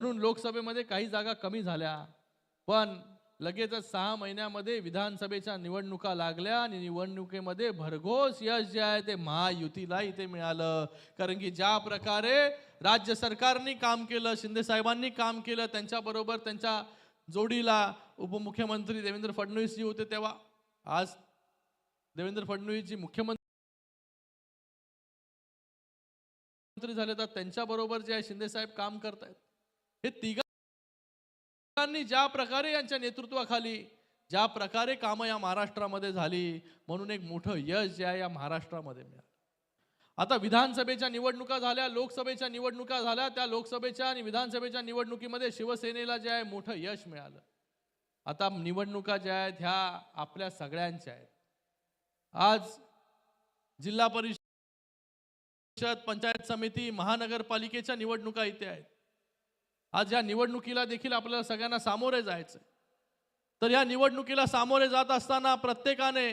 म्हणून लोकसभेमध्ये काही जागा कमी झाल्या. पण लगेचच सहा महिन्यामध्ये विधानसभेच्या निवडणुका लागल्या आणि निवडणुकीमध्ये भरघोस यश जे आहे ते महायुतीला इथे मिळालं. कारण की ज्या प्रकारे राज्य सरकारने काम केलं शिंदे साहेबांनी काम केलं त्यांच्याबरोबर त्यांच्या जोडीला उपमुख्यमंत्री देवेंद्र फडणवीसजी होते तेव्हा आज देवेंद्र फडणवीसजी मुख्यमंत्री झाले तर त्यांच्याबरोबर जे आहे शिंदे साहेब काम करतायत. हे तिघांनी ज्या प्रकारे यांच्या नेतृत्वाखाली ज्या प्रकारे कामं या महाराष्ट्रामध्ये झाली म्हणून एक मोठं यश जे आहे या महाराष्ट्रामध्ये मिळालं. आता विधानसभेच्या निवडणुका झाल्या लोकसभेच्या निवडणुका झाल्या त्या लोकसभेच्या आणि विधानसभेच्या निवडणुकीमध्ये शिवसेनेला जे आहे मोठं यश मिळालं. आता निवडणुका ज्या आहेत ह्या आपल्या सगळ्यांच्या आहेत. आज जिल्हा परिषद पंचायत समिती महानगरपालिकेच्या निवडणुका इथे आहेत. आज या निवडणुकीला देखील आपल्याला सगळ्यांना सामोरे जायचं तर या निवडणुकीला सामोरे जात असताना प्रत्येकाने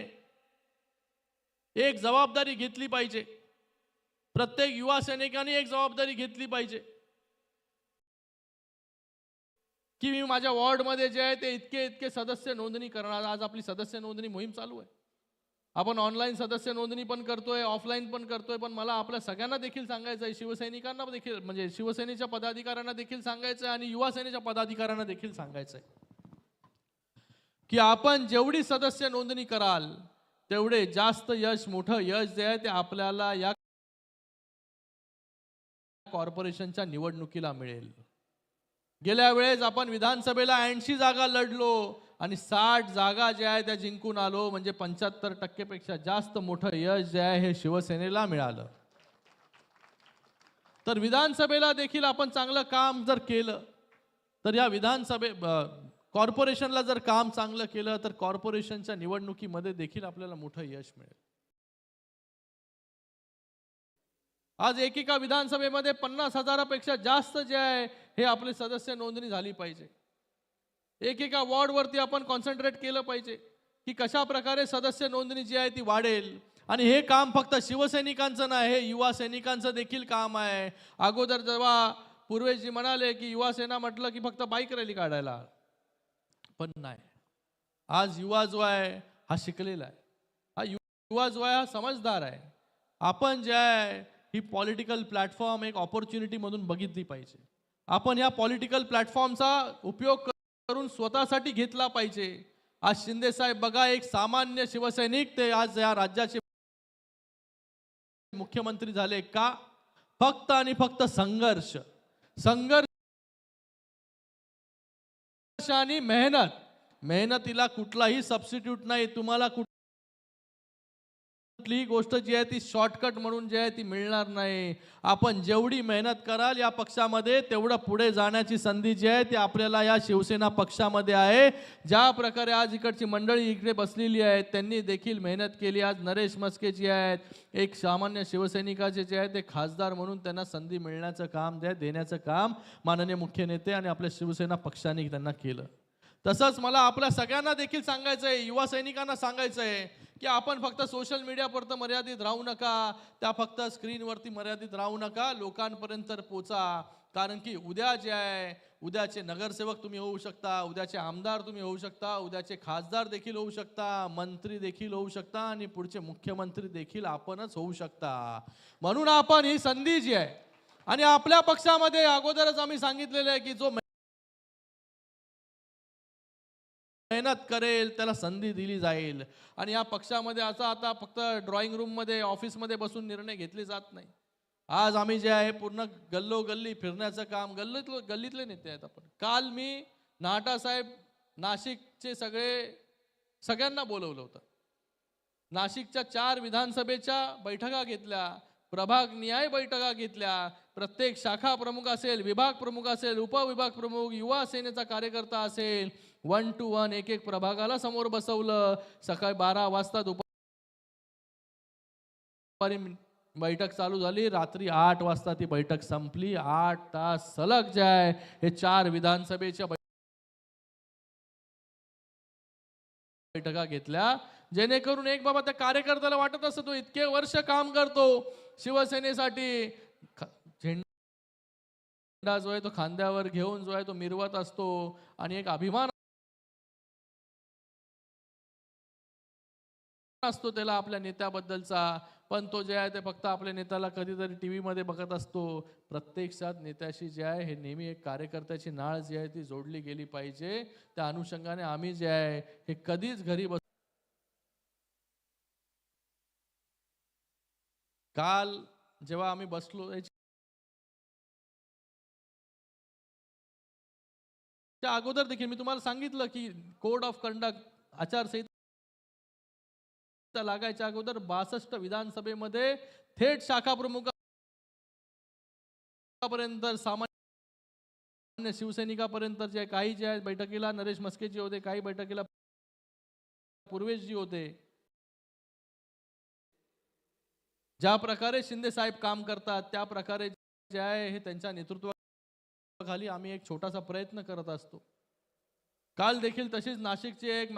एक जबाबदारी घेतली पाहिजे. प्रत्येक युवा सैनिकाने एक जबाबदारी घेतली पाहिजे. की मी माझ्या वॉर्डमध्ये जे आहे ते इतके इतके सदस्य नोंदणी करणार आज आपली सदस्य नोंदणी मोहीम चालू आहे. आपण ऑनलाईन सदस्य नोंदणी पण करतोय ऑफलाईन पण करतोय पण मला आपल्या सगळ्यांना देखील सांगायचं आहे शिवसैनिकांना देखील म्हणजे शिवसेनेच्या पदाधिकाऱ्यांना देखील सांगायचं आहे आणि युवा सेनेच्या पदाधिकाऱ्यांना देखील सांगायचं आहे की आपण जेवढी सदस्य नोंदणी कराल तेवढे जास्त यश मोठं यश जे आहे ते आपल्याला या कॉर्पोरेशनच्या निवडणुकीला मिळेल. गेल्या वेळेस आपण विधानसभेला ऐंशी जागा लढलो आणि साठ जागा ज्या आहे त्या जिंकून आलो म्हणजे पंच्याहत्तर टक्केपेक्षा जास्त मोठं यश जे आहे हे शिवसेनेला मिळालं. तर विधानसभेला देखील आपण चांगलं काम जर केलं तर या विधानसभे कॉर्पोरेशनला जर काम चांगलं केलं तर कॉर्पोरेशनच्या निवडणुकीमध्ये देखील आपल्याला मोठं यश मिळेल. आज एकेका विधानसभेमध्ये पन्नास हजारापेक्षा जास्त जे आहे हे आपले सदस्य नोंदणी झाली पाहिजे. एकेका वॉर्डवरती आपण कॉन्सन्ट्रेट केलं पाहिजे की कशा प्रकारे सदस्य नोंदणी जी आहे ती वाढेल. आणि हे काम फक्त शिवसैनिकांचं नाही हे युवा सैनिकांचं देखील काम आहे. अगोदर जेव्हा पूर्वेशजी म्हणाले की युवा सेना म्हटलं की फक्त बाईक रॅली काढायला. पण नाही. आज युवा जो आहे हा शिकलेला आहे. हा युवा जो आहे हा समजदार आहे. आपण जे आहे ही पॉलिटिकल प्लॅटफॉर्म एक ऑपॉर्च्युनिटी म्हणून बघितली पाहिजे. आपण या पॉलिटिकल प्लॅटफॉर्मचा उपयोग करून स्वतःसाठी घेतला पाहिजे. आज शिंदेसाहेब बघा एक सामान्य शिवसैनिक ते आज या राज्याचे मुख्यमंत्री झाले का? फक्त आणि फक्त संघर्ष. संघर्ष आणि मेहनत. मेहनतीला कुठलाही सबस्टिट्यूट नाही तुम्हाला कुठ- कुठलीही गोष्ट जी आहे ती शॉर्टकट म्हणून जी आहे ती मिळणार नाही. आपण जेवढी मेहनत कराल या पक्षामध्ये तेवढं पुढे जाण्याची संधी जी आहे ती आपल्याला या शिवसेना पक्षामध्ये आहे. ज्या प्रकारे आज इकडची मंडळी इकडे बसलेली आहेत त्यांनी देखील मेहनत केली. आज नरेश मस्के जे आहेत एक सामान्य शिवसैनिकाचे जे आहे ते खासदार म्हणून त्यांना संधी मिळण्याचं काम जे देण्याचं काम माननीय मुख्य नेते आणि आपल्या शिवसेना पक्षाने त्यांना केलं. तसंच मला आपल्या सगळ्यांना देखील सांगायचं आहे युवा सैनिकांना सांगायचं आहे की आपण फक्त सोशल मीडियापुरतं मर्यादित राहू नका त्या फक्त स्क्रीनवरती मर्यादित राहू नका लोकांपर्यंत पोचा. कारण की उद्या जे आहे उद्याचे नगरसेवक तुम्ही होऊ शकता उद्याचे आमदार तुम्ही होऊ शकता उद्याचे खासदार देखील होऊ शकता मंत्री देखील होऊ शकता आणि पुढचे मुख्यमंत्री देखील आपणच होऊ शकता. म्हणून आपण ही संधी जी आहे आणि आपल्या पक्षामध्ये अगोदरच आम्ही सांगितलेलं आहे की जो मेहनत करेल त्याला संधी दिली जाईल. आणि या पक्षामध्ये असं आता फक्त ड्रॉइंग रूममध्ये ऑफिसमध्ये बसून निर्णय घेतले जात नाही. आज आम्ही जे आहे पूर्ण गल्लो गल्ली फिरण्याचं काम गल्लीतलं गल्लीतले नेते आहेत आपण. काल मी नाटा साहेब नाशिकचे सगळे सगळ्यांना बोलवलं होतं. नाशिकच्या चार विधानसभेच्या बैठका घेतल्या प्रभाग न्याय बैठका घेतल्या प्रत्येक शाखा प्रमुख असेल विभाग प्रमुख असेल उपविभाग प्रमुख युवा सेनेचा कार्यकर्ता असेल वन टू वन एक एक प्रभागाला समोर बसवलं. सकाळी बारा वाजता दुपारी बैठक चालू झाली. रात्री आठ वाजता ती बैठक संपली. आठ तास सलग जे आहे हे चार विधानसभेच्या बैठका घेतल्या. जेणेकरून एक बाबा त्या कार्यकर्त्याला वाटत असतो तो इतके वर्ष काम करतो शिवसेनेसाठी. झेंडा जो आहे तो खांद्यावर घेऊन जो आहे तो मिरवत असतो. आणि एक अभिमान असतो त्याला आपल्या नेत्याबद्दलचा. पण तो जे आहे ते फक्त आपल्या नेत्याला कधीतरी टी व्हीमध्ये बघत असतो. प्रत्यक्षात नेत्याशी जे आहे हे नेहमी एक कार्यकर्त्याची नाळ जी आहे ती जोडली गेली पाहिजे. त्या अनुषंगाने आम्ही जे आहे हे कधीच घरी बस काल जेव्हा आम्ही बसलो त्या अगोदर देखील मी तुम्हाला सांगितलं की कोड ऑफ कंडक्ट आचारसंहिता लागायच्या अगोदर बासष्ट विधानसभेमध्ये थेट शाखा प्रमुखापर्यंत सामान्य शिवसैनिकापर्यंत जे काही जे आहेत बैठकीला नरेश मस्केजी होते काही बैठकीला पूर्वेशजी होते. ज्या प्रकारे शिंदे साहेब काम करतात त्या प्रकारे जे आहे हे त्यांच्या नेतृत्वाखाली आम्ही एक छोटासा प्रयत्न करत असतो. काल देखील तशीच नाशिकची एक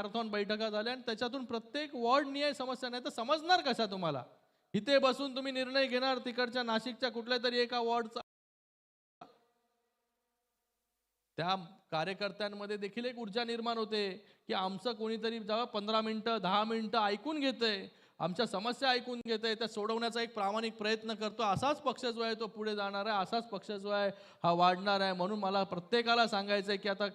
मॅरेथॉन बैठका झाल्या आणि त्याच्यातून प्रत्येक वॉर्ड निहाय समस्या नाही. तर समजणार कशा तुम्हाला? इथे बसून तुम्ही निर्णय घेणार तिकडच्या नाशिकच्या कुठल्या तरी एका वॉर्डचा? त्या कार्यकर्त्यांमध्ये देखील एक ऊर्जा निर्माण होते की आमचं कोणीतरी जेव्हा पंधरा मिनिटं दहा मिनिटं ऐकून घेतंय. आमच्या समस्या ऐकून घेते त्या सोडवण्याचा एक प्रामाणिक प्रयत्न करतो. असाच पक्ष जो आहे तो पुढे जाणार आहे. असाच पक्ष जो आहे हा वाढणार आहे. म्हणून मला प्रत्येकाला सांगायचं आहे की आता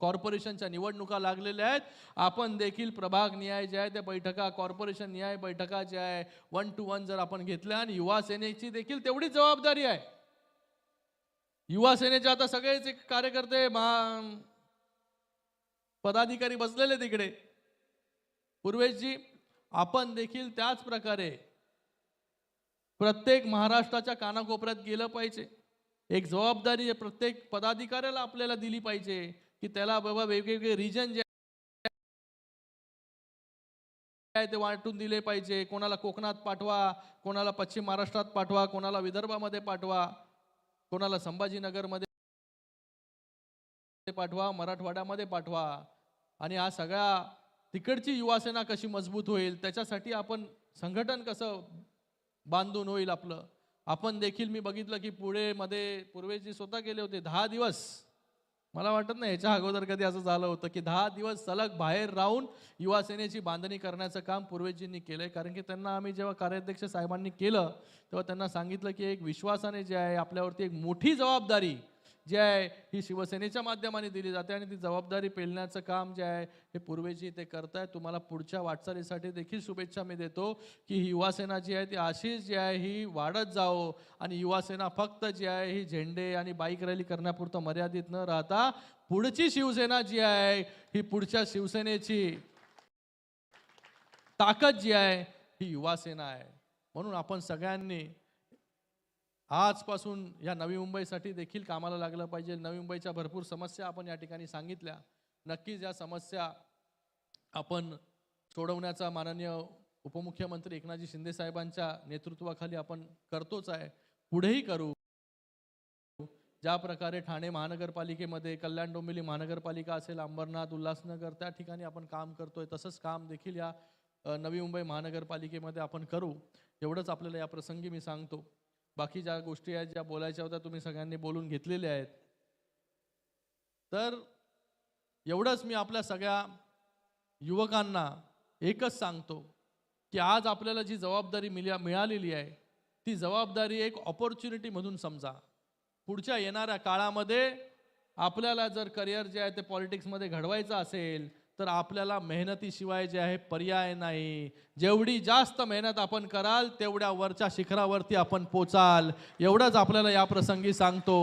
कॉर्पोरेशनच्या निवडणुका लागलेल्या आहेत. आपण देखील प्रभाग न्याय जे आहे त्या बैठका कॉर्पोरेशन न्याय बैठका ज्या आहे वन टू वन जर आपण घेतल्या आणि युवा सेनेची देखील तेवढीच जबाबदारी आहे. युवा सेनेचे आता सगळेच एक कार्यकर्ते महा पदाधिकारी बसलेले तिकडे पूर्वेशजी आपण देखील त्याच प्रकारे प्रत्येक महाराष्ट्राच्या कानाकोपऱ्यात गेलं पाहिजे. एक जबाबदारी प्रत्येक पदाधिकाऱ्याला आपल्याला दिली पाहिजे. की त्याला बाबा वेगवेगळे रिजन जे ते वाटून दिले पाहिजे. कोणाला कोकणात पाठवा कोणाला पश्चिम महाराष्ट्रात पाठवा कोणाला विदर्भामध्ये पाठवा कोणाला संभाजीनगरमध्ये पाठवा मराठवाड्यामध्ये पाठवा. आणि हा सगळा तिकडची युवासेना कशी मजबूत होईल त्याच्यासाठी आपण संघटन कसं बांधून होईल आपलं. आपण देखील मी बघितलं की पुढे मध्ये पूर्वेजी स्वतः गेले होते दहा दिवस. मला वाटत नाही याच्या अगोदर कधी असं झालं होतं की दहा दिवस सलग बाहेर राहून युवा सेनेची बांधणी करण्याचं काम पूर्वेजींनी केलंय. कारण की त्यांना आम्ही जेव्हा कार्याध्यक्ष साहेबांनी केलं तेव्हा त्यांना सांगितलं की एक विश्वासाने जे आहे आपल्यावरती एक मोठी जबाबदारी जी आहे ही शिवसेनेच्या माध्यमाने दिली जाते आणि ती जबाबदारी पेलण्याचं काम जे आहे हे पूर्वेजी ते करताय. तुम्हाला पुढच्या वाटचालीसाठी देखील शुभेच्छा मी देतो की ही युवासेना जी आहे ती अशीच जी आहे ही वाढत जावो. आणि युवासेना फक्त जी आहे ही झेंडे आणि बाईक रॅली करण्यापुरतं मर्यादित न राहता पुढची शिवसेना जी आहे ही पुढच्या शिवसेनेची ताकद जी आहे ही युवासेना आहे. म्हणून आपण सगळ्यांनी आजपासून या नवी मुंबईसाठी देखील कामाला लागलं पाहिजे. नवी मुंबईच्या भरपूर समस्या आपण या ठिकाणी सांगितल्या. नक्कीच या समस्या आपण सोडवण्याचा माननीय उपमुख्यमंत्री एकनाथजी शिंदे साहेबांच्या नेतृत्वाखाली आपण करतोच आहे. पुढेही करू. ज्या प्रकारे ठाणे महानगरपालिकेमध्ये कल्याण डोंबिवली महानगरपालिका असेल अंबरनाथ उल्हासनगर त्या ठिकाणी आपण काम करतोय. तसंच काम देखील या नवी मुंबई महानगरपालिकेमध्ये आपण करू. एवढंच आपल्याला या प्रसंगी मी सांगतो. बाकी ज्या गोष्टी आहेत ज्या बोलायच्या होत्या तुम्ही सगळ्यांनी बोलून घेतलेल्या आहेत. तर एवढंच मी आपल्या सगळ्या युवकांना एकच सांगतो की आज आपल्याला जी जबाबदारी मिल्या मिळालेली आहे ती जबाबदारी एक ऑपॉर्च्युनिटीमधून समजा. पुढच्या येणाऱ्या काळामध्ये आपल्याला जर करिअर जे आहे ते पॉलिटिक्समध्ये घडवायचं असेल तर आपल्याला मेहनतीशिवाय जे आहे पर्याय नाही. जेवढी जास्त मेहनत आपण कराल तेवढ्या वरच्या शिखरावरती आपण पोचाल. एवढंच आपल्याला या प्रसंगी सांगतो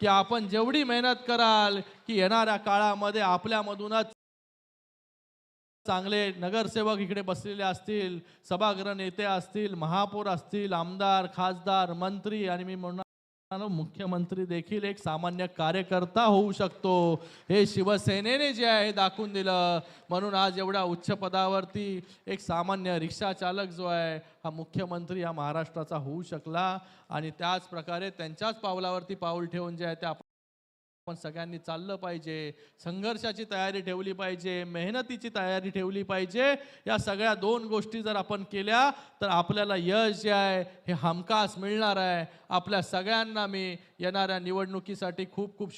की आपण जेवढी मेहनत कराल की येणाऱ्या काळामध्ये आपल्यामधूनच चांगले नगरसेवक इकडे बसलेले असतील सभागृह नेते असतील महापौर असतील आमदार खासदार मंत्री आणि मी म्हणणार मुख्यमंत्री देखील एक सामान्य कार्यकर्ता होऊ शकतो. हे शिवसेनेने जे आहे दाखवून दिलं. म्हणून आज एवढ्या उच्च पदावरती एक सामान्य रिक्षा चालक जो आहे हा मुख्यमंत्री हा महाराष्ट्राचा होऊ शकला. आणि त्याच प्रकारे त्यांच्याच पावलावरती पाऊल ठेवून जे आहे ते आपण आपण सगळ्यांनी चाललं पाहिजे. संघर्षाची तयारी ठेवली पाहिजे. मेहनतीची तयारी ठेवली पाहिजे. या सगळ्या दोन गोष्टी जर आपण केल्या तर आपल्याला यश जे आहे हे हमखास मिळणार आहे. आपल्या सगळ्यांना मी येणाऱ्या निवडणुकीसाठी खूप खूप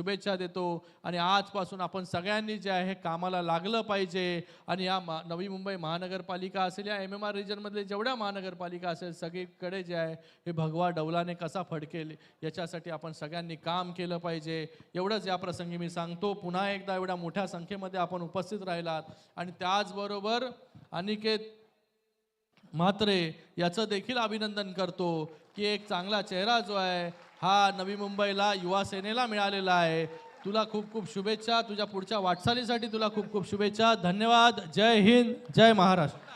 शुभेच्छा देतो आणि आजपासून आपण सगळ्यांनी जे आहे हे कामाला लागलं पाहिजे. आणि या मा नवी मुंबई महानगरपालिका असेल या एम एम आर रिजनमधले जेवढ्या महानगरपालिका असेल सगळीकडे जे आहे हे भगवा डौलाने कसा फडकेल याच्यासाठी आपण सगळ्यांनी काम केलं पाहिजे. एवढंच या प्रसंगी मी सांगतो पुन्हा एकदा एवढ्या मोठ्या संख्येमध्ये आपण उपस्थित राहिलात. आणि त्याचबरोबर अनिकेत मात्रे याचं देखील अभिनंदन करतो की एक चांगला चेहरा जो आहे हा नवी मुंबईला युवा सेनेला मिळालेला आहे. तुला खूप खूप शुभेच्छा. तुझ्या पुढच्या वाटचालीसाठी तुला खूप खूप शुभेच्छा. धन्यवाद. जय हिंद. जय महाराष्ट्र.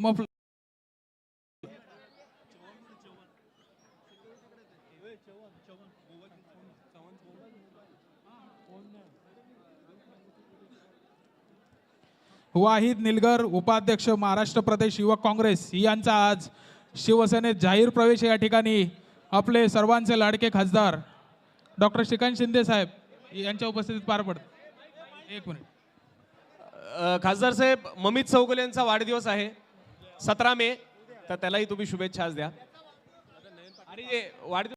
मफल वाहिद निलगर उपाध्यक्ष महाराष्ट्र प्रदेश युवक काँग्रेस यांचा आज शिवसेनेत जाहीर प्रवेश या ठिकाणी आपले सर्वांचे लाडके खासदार डॉक्टर श्रीकांत शिंदे साहेब यांच्या उपस्थितीत पार पडत. एक मिनिट. खासदार साहेब ममित चौगुले यांचा वाढदिवस आहे. सतरा मे तर त्यालाही तुम्ही शुभेच्छाच द्या. आणि वाढदिवस